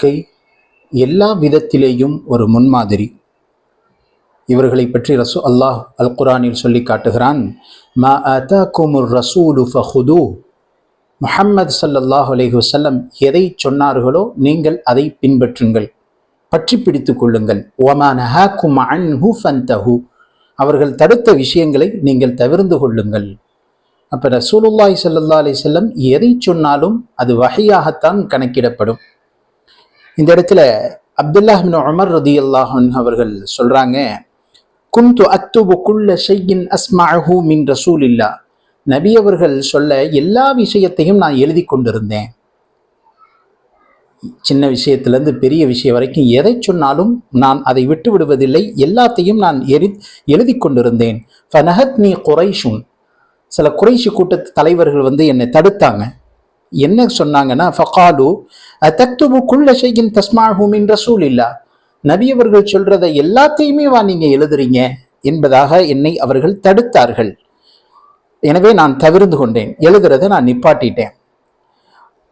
வாழ்க்கை எல்லா விதத்திலேயும் ஒரு முன்மாதிரி. இவர்களை பற்றி ரசூ அல்லாஹ் அல் குரானில் சொல்லி காட்டுகிறான் மா குமுர் ரசூலு ஃபஹுது. முஹம்மது சல்லல்லாஹ் அலைஹி வஸல்லம் எதை சொன்னார்களோ நீங்கள் அதை பின்பற்றுங்கள். பற்றி பிடித்து கொள்ளுங்கள். ஒமா நஹாக்கும் அன்ஹு ஃபந்தஹு அவர்கள் தடுத்த விஷயங்களை நீங்கள் தவிர்ந்து கொள்ளுங்கள். அப்போ ரசூலுல்லாய் சல்லா அலி செல்லம் எதை சொன்னாலும் அது வகையாகத்தான் கணக்கிடப்படும். இந்த இடத்துல அப்துல்லாஹ் பின் உமர் ரதியல்லாஹு அன்ஹு அவர்கள் சொல்றாங்க குந்து அத்துபு குள்ள ஷையின் அஸ்மஅஹு மின் ரசூலில்லா நபி அவர்கள் சொல்ல எல்லா விஷயத்தையும் நான் எழுதி கொண்டிருந்தேன். சின்ன விஷயத்திலேருந்து பெரிய விஷயம் வரைக்கும் எதை சொன்னாலும் நான் அதை விட்டு விடுவதில்லை. எல்லாத்தையும் நான் எரி எழுதி கொண்டிருந்தேன். ஃபனஹத் நீ குறைஷுன். சில குறைஷி கூட்டத்து தலைவர்கள் வந்து என்னை தடுத்தாங்க. என்ன சொன்னாங்கன்னா ஃபகாலு தக்துபு குள்ள ஷையின் தஸ்மாஹூமின் ரசூல் இல்லா நபி அவர்கள் சொல்றதை எல்லாத்தையுமே வா நீங்க எழுதுறீங்க என்பதாக என்னை அவர்கள் தடுத்தார்கள். எனவே நான் தவிர்ந்து கொண்டேன். எழுதுறதை நான் நிப்பாட்டிட்டேன்.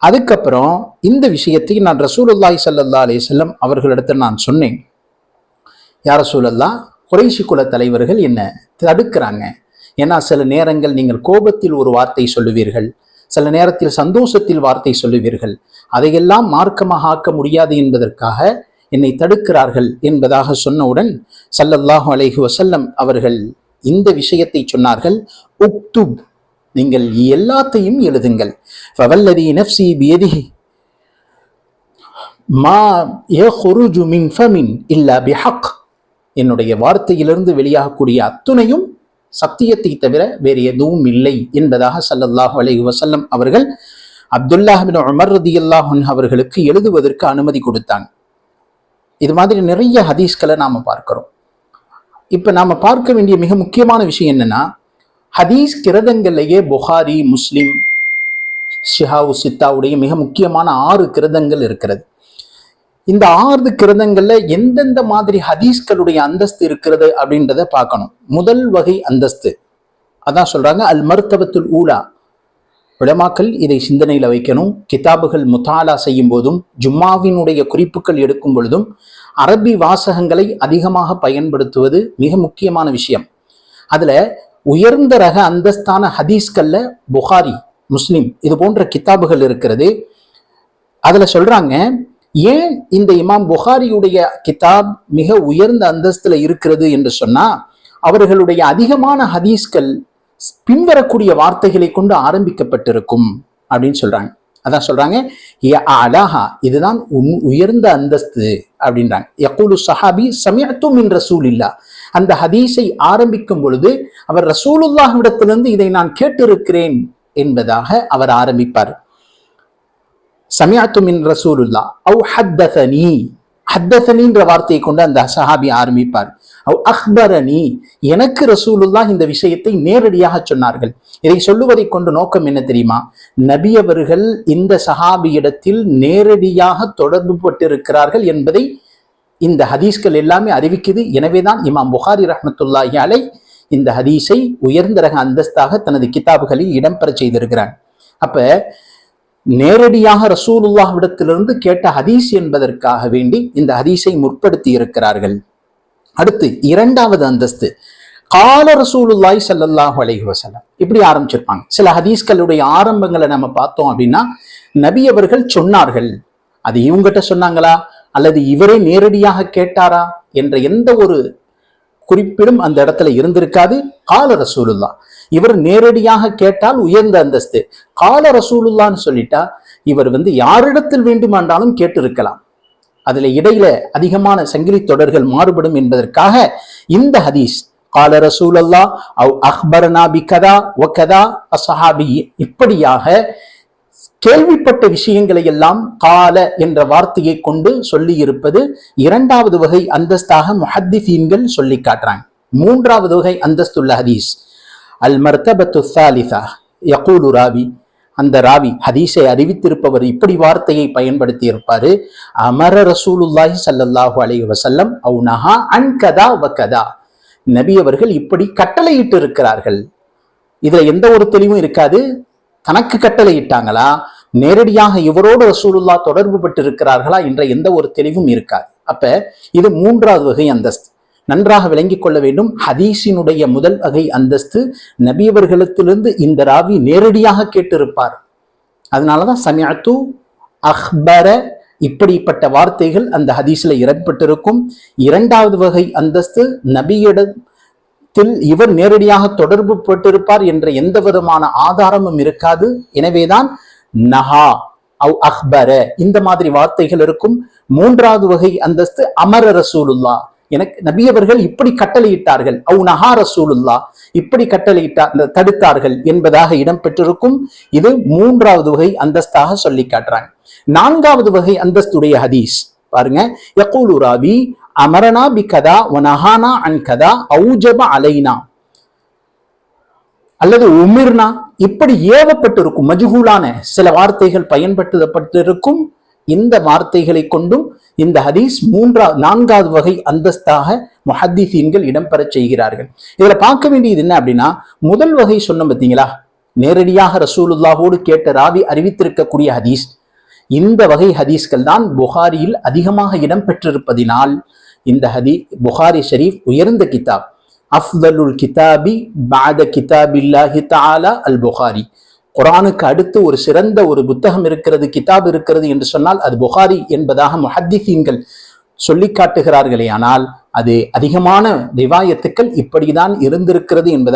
அதுக்கப்புறம் இந்த விஷயத்தை நான் ரசூலுல்லாய் ஸல்லல்லாஹு அலி செல்லம் அவர்களிடத்தில் நான் சொன்னேன். யார் ரசூலல்லா குறைசி குல தலைவர்கள் என்ன தடுக்கிறாங்க? ஏன்னா சில நேரங்கள் நீங்கள் கோபத்தில் ஒரு வார்த்தை சொல்லுவீர்கள். சில நேரத்தில் சந்தோஷத்தில் வார்த்தை சொல்லுவீர்கள். அதையெல்லாம் மார்க்கமாக ஆக்க முடியாது என்பதற்காக என்னை தடுக்கிறார்கள் என்பதாக சொன்னவுடன் சல்லல்லாஹு அலைஹி வசல்லம் அவர்கள் இந்த விஷயத்தை சொன்னார்கள். உக்துப் நீங்கள் எல்லாத்தையும் எழுதுங்கள். ஃபவல்லதி நஃப்சி பியதிஹி மா யஹ்ருஜு மின் ஃபமின் இல்லா பிஹக். என்னுடைய வார்த்தையிலிருந்து வெளியாகக்கூடிய அத்துணையும் சத்தியத்தை தவிர வேறு எதுவும் இல்லை என்பதாக சல்லல்லாஹு அலஹி வசல்லம் அவர்கள் அப்துல்லாஹ் உமர் ரதி அல்லாஹன் அவர்களுக்கு எழுதுவதற்கு அனுமதி கொடுத்தாங்க இது மாதிரி நிறைய ஹதீஸ்களை நாம் பார்க்கிறோம். இப்போ நாம் பார்க்க வேண்டிய மிக முக்கியமான விஷயம் என்னன்னா ஹதீஸ் கிரதங்கள்லேயே புகாரி முஸ்லிம் ஷிஹாவு சித்தாவுடைய மிக முக்கியமான ஆறு கிரதங்கள் இருக்கிறது. இந்த ஆறு கிரதங்கள்ல எந்தெந்த மாதிரி ஹதீஸ்களுடைய அந்தஸ்து இருக்கிறது அப்படின்றத பார்க்கணும். முதல் வகை அந்தஸ்து. அதான் சொல்றாங்க அல் மருத்துவத்துள் ஊலா. உலமாக்கள் இதை சிந்தனையில் வைக்கணும். கிதாபுகள் முத்தாலா செய்யும் போதும் ஜும்மாவினுடைய குறிப்புகள் எடுக்கும் பொழுதும் அரபி வாசகங்களை அதிகமாக பயன்படுத்துவது மிக முக்கியமான விஷயம். அதுல உயர்ந்த ரக அந்தஸ்தான ஹதீஸ்களில் புகாரி முஸ்லிம் இது போன்ற கித்தாபுகள் இருக்கிறது. அதுல சொல்றாங்க ஏன் இந்த இமாம் புகாரியுடைய கிதாப் மிக உயர்ந்த அந்தஸ்தில் இருக்கிறது என்று சொன்னால் அவர்களுடைய அதிகமான ஹதீஸ்கள் பின்வரக்கூடிய வார்த்தைகளை கொண்டு ஆரம்பிக்கப்பட்டிருக்கும் அப்படின்னு சொல்றாங்க. அதான் சொல்றாங்க அலாஹா இதுதான் உன் உயர்ந்த அந்தஸ்து அப்படின்றாங்க. யக்கூலு சஹாபி சமயத்தும் என்ற ரசூல் இல்லா அந்த ஹதீஸை ஆரம்பிக்கும் பொழுது அவர் ரசூலுல்லாஹ்விடத்திலிருந்து இதை நான் கேட்டிருக்கிறேன் என்பதாக அவர் ஆரம்பிப்பார். சமியாத்து மின் ரசூலுல்லா அவு ஹத்தனி ஹத்தனின்ற வார்த்தையை கொண்டு அந்த சஹாபி ஆரம்பிப்பார். அவ் அக்பரணி எனக்கு ரசூலுல்லா இந்த விஷயத்தை நேரடியாக சொன்னார்கள். இதை சொல்லுவதை கொண்டு நோக்கம் என்ன தெரியுமா? நபி அவர்கள் இந்த சஹாபியிடத்தில் நேரடியாக தொடர்பு பட்டிருக்கிறார்கள் என்பதை இந்த ஹதீஸ்கள் எல்லாமே அறிவிக்குது. எனவேதான் இமாம் புகாரி ரஹமத்துல்லாஹி அலை இந்த ஹதீஸை உயர்ந்த ரக அந்தஸ்தாக தனது கிதாபுகளில் இடம்பெற செய்திருக்கிறான் அப்ப நேரடியாக ரசூலுல்லாஹ்விடத்திலிருந்து கேட்ட ஹதீஸ் என்பதற்காக வேண்டி இந்த ஹதீஸை முற்படுத்தி இருக்கிறார்கள். அடுத்து இரண்டாவது அந்தஸ்து. கால ரசூலுல்லாய் சல்லல்லாஹு அலைஹி வசலம் இப்படி ஆரம்பிச்சிருப்பாங்க. சில ஹதீஸ்களுடைய ஆரம்பங்களை நம்ம பார்த்தோம் அப்படின்னா நபி அவர்கள் சொன்னார்கள். அது இவங்ககிட்ட சொன்னாங்களா? அல்லது இவரே நேரடியாக கேட்டாரா? என்ற எந்த ஒரு குறிப்பிடும் அந்த இடத்துல இருந்திருக்காது. கால ரசூலுல்லா இவர் நேரடியாக கேட்டால் உயர்ந்த அந்தஸ்து. கால ரசூலுல்லான்னு சொல்லிட்டா இவர் வந்து யாரிடத்தில் வேண்டுமானாலும் கேட்டிருக்கலாம். அதுல இடையில அதிகமான சங்கிலி தொடர்கள் மாறுபடும் என்பதற்காக இந்த ஹதீஸ் கால ரசூலல்லா அவ் அக்பரனா பி கதா ஒ கதா அசஹாபி இப்படியாக கேள்விப்பட்ட விஷயங்களை எல்லாம் கால என்ற வார்த்தையை கொண்டு சொல்லி இருப்பது இரண்டாவது வகை அந்தஸ்தாக முஹத்திஃபீன்கள் சொல்லி காட்டுறாங்க. மூன்றாவது வகை அந்தஸ்துள்ள ஹதீஸ். அல் மர்தபத்து சாலிசா யகூலு ராவி. அந்த ராவி ஹதீஸை அறிவித்திருப்பவர் இப்படி வார்த்தையை பயன்படுத்தி இருப்பாரு அமர ரசூலுல்லாஹி சல்லல்லாஹு அலைஹி வசல்லம் அவு நஹா அன் கதா வ கதா. நபி அவர்கள் இப்படி கட்டளையிட்டு இருக்கிறார்கள் இதுல எந்த ஒரு தெளிவும் இருக்காது. தனக்கு கட்டளையிட்டாங்களா? நேரடியாக இவரோடு ரசூலுல்லா தொடர்பு பட்டு இருக்கிறார்களா என்ற எந்த ஒரு தெளிவும் இருக்காது. அப்ப இது மூன்றாவது வகை அந்தஸ்து. நன்றாக விளங்கிக் கொள்ள வேண்டும். ஹதீஸினுடைய முதல் வகை அந்தஸ்து நபியவர்களிடத்திலிருந்து இந்த ராவி நேரடியாக கேட்டிருப்பார். அதனாலதான் சமியத்து அஹ்பர இப்படிப்பட்ட வார்த்தைகள் அந்த ஹதீஸில் இடம்பெற்றிருக்கும் இரண்டாவது வகை அந்தஸ்து நபியிடத்தில் இவர் நேரடியாக தொடர்பு பட்டிருப்பார் என்ற எந்த விதமான ஆதாரமும் இருக்காது. எனவேதான் நஹா அவ் அக்பர இந்த மாதிரி வார்த்தைகள் இருக்கும். மூன்றாவது வகை அந்தஸ்து அமர ரசூலுல்லா. எனக்கு நபியவர்கள் இப்படி கட்டளையிட்டார்கள். அவு நஹா ரசூலுல்லா. இப்படி கட்டளையிட்டார் தடுத்தார்கள் என்பதாக இடம்பெற்றிருக்கும் இது மூன்றாவது வகை அந்தஸ்தாக சொல்லி காட்டுறாங்க. நான்காவது வகை அந்தஸ்துடைய ஹதீஸ். பாருங்க. யகூலு ராவி அமரனா பி கதா ஒனஹானா அன் கதா ஔஜப அலைனா. அல்லது உமிர்னா இப்படி ஏவப்பட்டிருக்கும் மஜ்ஹூலான சில வார்த்தைகள் பயன்படுத்தப்பட்டிருக்கும். இந்த வார்த்தைகளை கொண்டும் இந்த ஹதீஸ் மூன்றா நான்காவது வகை அந்தஸ்தாக முஹத்தீசீன்கள் இடம்பெறச் செய்கிறார்கள். இதில் பார்க்க வேண்டியது என்ன அப்படின்னா முதல் வகை சொன்னோம் பார்த்தீங்களா? நேரடியாக ரசூலுல்லாவோடு கேட்ட ராவி அறிவித்திருக்கக்கூடிய ஹதீஸ். இந்த வகை ஹதீஸ்கள் தான் புகாரியில் அதிகமாக இடம்பெற்றிருப்பதினால் இந்த ஹதி புகாரி ஷரீஃப் உயர்ந்த கிதாப். அஃதலுல் கிதாபி பாத கிதாபில்லாஹி தாலா அல் புகாரி. குரானுக்கு அடுத்து ஒரு சிறந்த ஒரு புத்தகம் இருக்கிறது கிதாப் இருக்கிறது என்று சொன்னால் அது புகாரி என்பதாக முஹத்திசீன்கள் சொல்லி காட்டுகிறார்களே. ஆனால் அது அதிகமான ரிவாயத்துக்கள் இப்படிதான் இருந்திருக்கிறது என்பதாக